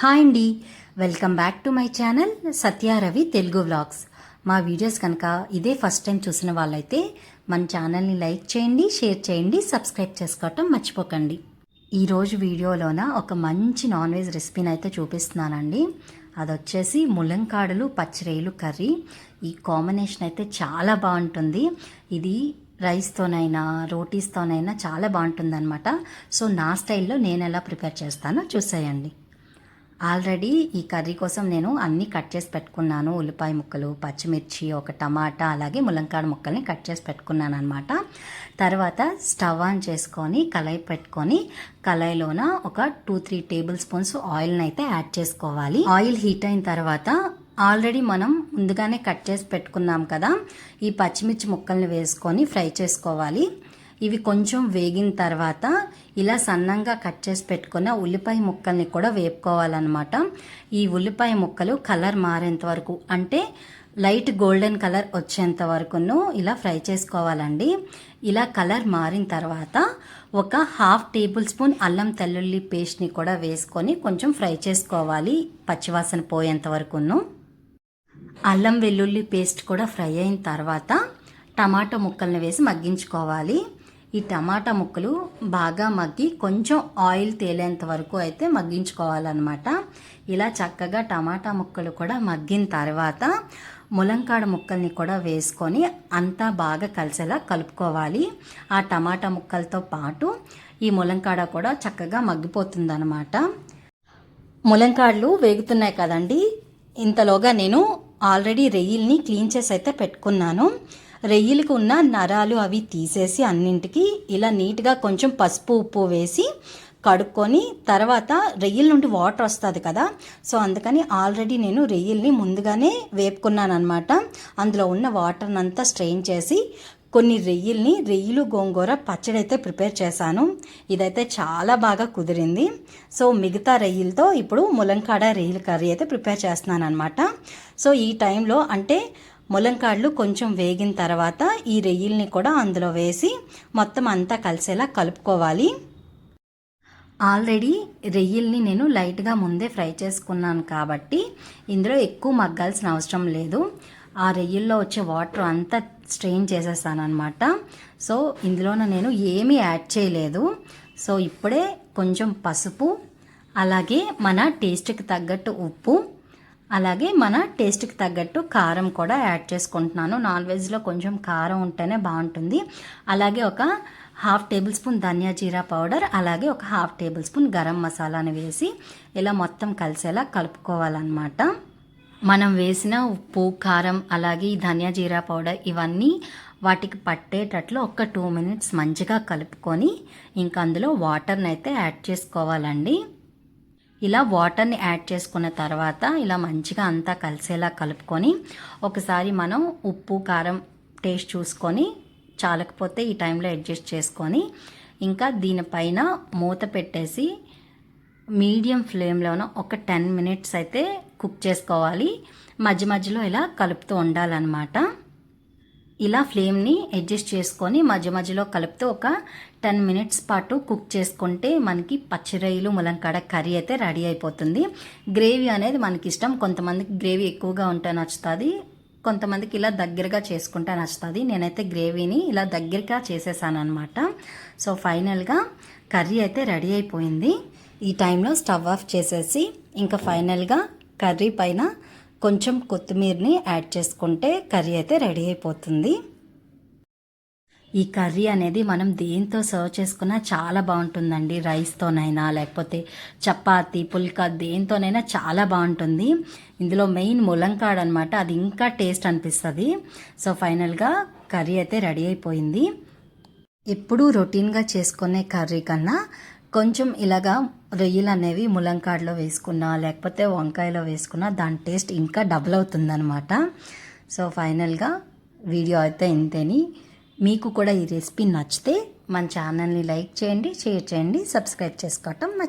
Hi అండి. Welcome back to my channel Satyaravi Telugu vlogs. మా videos కనుక ఇదే ఫస్ట్ టైం చూసిన వాళ్ళైతే మన ఛానల్ని లైక్ చేయండి షేర్ చేయండి సబ్స్క్రైబ్ చేసుకోవటం మర్చిపోకండి. ఈరోజు వీడియోలోన ఒక మంచి నాన్ వెజ్ రెసిపీని అయితే చూపిస్తున్నానండి. అది వచ్చేసి ములంకాడలు పచ్చిరేలు కర్రీ. ఈ కాంబినేషన్ అయితే చాలా బాగుంటుంది. ఇది రైస్తోనైనా రోటీస్తోనైనా చాలా బాగుంటుంది అనమాట సో నా స్టైల్లో నేను ఎలా ప్రిపేర్ చేస్తానో చూసేయండి. ఆల్రెడీ ఈ కర్రీ కోసం నేను అన్నీ కట్ చేసి పెట్టుకున్నాను. ఉల్లిపాయ ముక్కలు పచ్చిమిర్చి ఒక టమాటా అలాగే ములంకాడ ముక్కల్ని కట్ చేసి పెట్టుకున్నాను అనమాట తర్వాత స్టవ్ ఆన్ చేసుకొని కళాయి పెట్టుకొని కళాయిలోన ఒక టూ త్రీ టేబుల్ స్పూన్స్ ఆయిల్ని అయితే యాడ్ చేసుకోవాలి. ఆయిల్ హీట్ అయిన తర్వాత ఆల్రెడీ మనం ముందుగానే కట్ చేసి పెట్టుకున్నాం కదా ఈ పచ్చిమిర్చి ముక్కల్ని వేసుకొని ఫ్రై చేసుకోవాలి. ఇవి కొంచెం వేగిన తర్వాత ఇలా సన్నంగా కట్ చేసి పెట్టుకున్న ఉల్లిపాయ ముక్కల్ని కూడా వేపుకోవాలన్నమాట. ఈ ఉల్లిపాయ ముక్కలు కలర్ మారేంత వరకు అంటే లైట్ గోల్డెన్ కలర్ వచ్చేంత వరకును ఇలా ఫ్రై చేసుకోవాలండి. ఇలా కలర్ మారిన తర్వాత ఒక హాఫ్ టేబుల్ స్పూన్ అల్లం తెల్లుల్లి పేస్ట్ని కూడా వేసుకొని కొంచెం ఫ్రై చేసుకోవాలి పచ్చివాసన పోయేంత వరకును. అల్లం వెల్లుల్లి పేస్ట్ కూడా ఫ్రై అయిన తర్వాత టమాటో ముక్కల్ని వేసి మగ్గించుకోవాలి. ఈ టమాటా ముక్కలు బాగా మగ్గి కొంచెం ఆయిల్ తేలేంత వరకు అయితే మగ్గించుకోవాలన్నమాట. ఇలా చక్కగా టమాటా ముక్కలు కూడా మగ్గిన తర్వాత ములంకాడ ముక్కల్ని కూడా వేసుకొని అంతా బాగా కలిసేలా కలుపుకోవాలి. ఆ టమాటా ముక్కలతో పాటు ఈ ములంకాడ కూడా చక్కగా మగ్గిపోతుందన్నమాట. ములంకాడలు వేగుతున్నాయి కదండి. ఇంతలోగా నేను ఆల్రెడీ రెయిల్ని క్లీన్ చేసి అయితే పెట్టుకున్నాను. రెయ్యిలకు ఉన్న నరాలు అవి తీసేసి అన్నింటికి ఇలా నీట్గా కొంచెం పసుపు ఉప్పు వేసి కడుక్కొని తర్వాత రెయ్యిల నుండి వాటర్ వస్తుంది కదా. సో అందుకని ఆల్రెడీ నేను రెయ్యిల్ని ముందుగానే వేపుకున్నాను అనమాట అందులో ఉన్న వాటర్ని అంతా స్ట్రెయిన్ చేసి కొన్ని రెయ్యిల్ని రెయ్యిలు గోంగూర పచ్చడి అయితే ప్రిపేర్ చేశాను. ఇదైతే చాలా బాగా కుదిరింది. సో మిగతా రెయ్యిలతో ఇప్పుడు ములంకాడ రెయ్యిల కర్రీ అయితే ప్రిపేర్ చేస్తున్నాను అనమాట సో ఈ టైంలో అంటే ములంకాడలు కొంచెం వేగిన తర్వాత ఈ రెయ్యిల్ని కూడా అందులో వేసి మొత్తం అంతా కలిసేలా కలుపుకోవాలి. ఆల్రెడీ రెయ్యిల్ని నేను లైట్గా ముందే ఫ్రై చేసుకున్నాను కాబట్టి ఇందులో ఎక్కువ మగ్గాల్సిన అవసరం లేదు. ఆ రెయ్యిల్లో వచ్చే వాటర్ అంతా స్ట్రెయిన్ చేసేస్తాను అనమాట సో ఇందులోన నేను ఏమీ యాడ్ చేయలేదు. సో ఇప్పుడే కొంచెం పసుపు అలాగే మన టేస్ట్కి తగ్గట్టు ఉప్పు అలాగే మన టేస్ట్కి తగ్గట్టు కారం కూడా యాడ్ చేసుకుంటున్నాను. నాన్ వెజ్లో కొంచెం కారం ఉంటేనే బాగుంటుంది. అలాగే ఒక హాఫ్ టేబుల్ స్పూన్ ధనియా జీరా పౌడర్ అలాగే ఒక హాఫ్ టేబుల్ స్పూన్ గరం మసాలాని వేసి ఇలా మొత్తం కలిసేలా కలుపుకోవాలన్నమాట. మనం వేసిన ఉప్పు కారం అలాగే ఈ ధనియా జీరా పౌడర్ ఇవన్నీ వాటికి పట్టేటట్లు ఒక టూ మినిట్స్ మంచిగా కలుపుకొని ఇంకా అందులో వాటర్ని అయితే యాడ్ చేసుకోవాలండి. ఇలా వాటర్ని యాడ్ చేసుకున్న తర్వాత ఇలా మంచిగా అంతా కలిసేలా కలుపుకొని ఒకసారి మనం ఉప్పు కారం టేస్ట్ చూసుకొని చాలకపోతే ఈ టైంలో అడ్జస్ట్ చేసుకొని ఇంకా దీనిపైన మూత పెట్టేసి మీడియం ఫ్లేమ్లోన ఒక టెన్ మినిట్స్ అయితే కుక్ చేసుకోవాలి. మధ్య మధ్యలో ఇలా కలుపుతూ ఉండాలన్నమాట. ఇలా ఫ్లేమ్ని అడ్జస్ట్ చేసుకొని మధ్య మధ్యలో కలుపుతూ ఒక టెన్ మినిట్స్ పాటు కుక్ చేసుకుంటే మనకి పచ్చిరొయ్యలు ములంకాడ కర్రీ అయితే రెడీ అయిపోతుంది. గ్రేవీ అనేది మనకి ఇష్టం. కొంతమందికి గ్రేవీ ఎక్కువగా ఉంటే నచ్చుతుంది. కొంతమందికి ఇలా దగ్గరగా చేసుకుంటే నచ్చుతుంది. నేనైతే గ్రేవీని ఇలా దగ్గరగా చేసేసానమాట సో ఫైనల్గా కర్రీ అయితే రెడీ అయిపోయింది. ఈ టైంలో స్టవ్ ఆఫ్ చేసేసి ఇంకా ఫైనల్గా కర్రీ పైన కొంచెం కొత్తిమీరని యాడ్ చేసుకుంటే కర్రీ అయితే రెడీ అయిపోతుంది. ఈ కర్రీ అనేది మనం దేంతో సర్వ్ చేసుకున్నా చాలా బాగుంటుందండి రైస్తోనైనా లేకపోతే చపాతి పుల్కా దేంతోనైనా చాలా బాగుంటుంది. ఇందులో మెయిన్ ములంకాడ అనమాట అది ఇంకా టేస్ట్ అనిపిస్తుంది. సో ఫైనల్గా కర్రీ అయితే రెడీ అయిపోయింది. ఎప్పుడూ రొటీన్గా చేసుకునే కర్రీ కన్నా కొంచెం ఇలాగా రొయ్యలు అనేవి ములంకాడలో వేసుకున్నా లేకపోతే వంకాయలో వేసుకున్నా దాని టేస్ట్ ఇంకా డబుల్ అవుతుందనమాట సో ఫైనల్గా వీడియో అయితే ఇంతేని. మీకు కూడా ఈ రెసిపీ నచ్చితే మన ఛానల్ని లైక్ చేయండి షేర్ చేయండి సబ్స్క్రైబ్ చేసుకోవటం మర్చి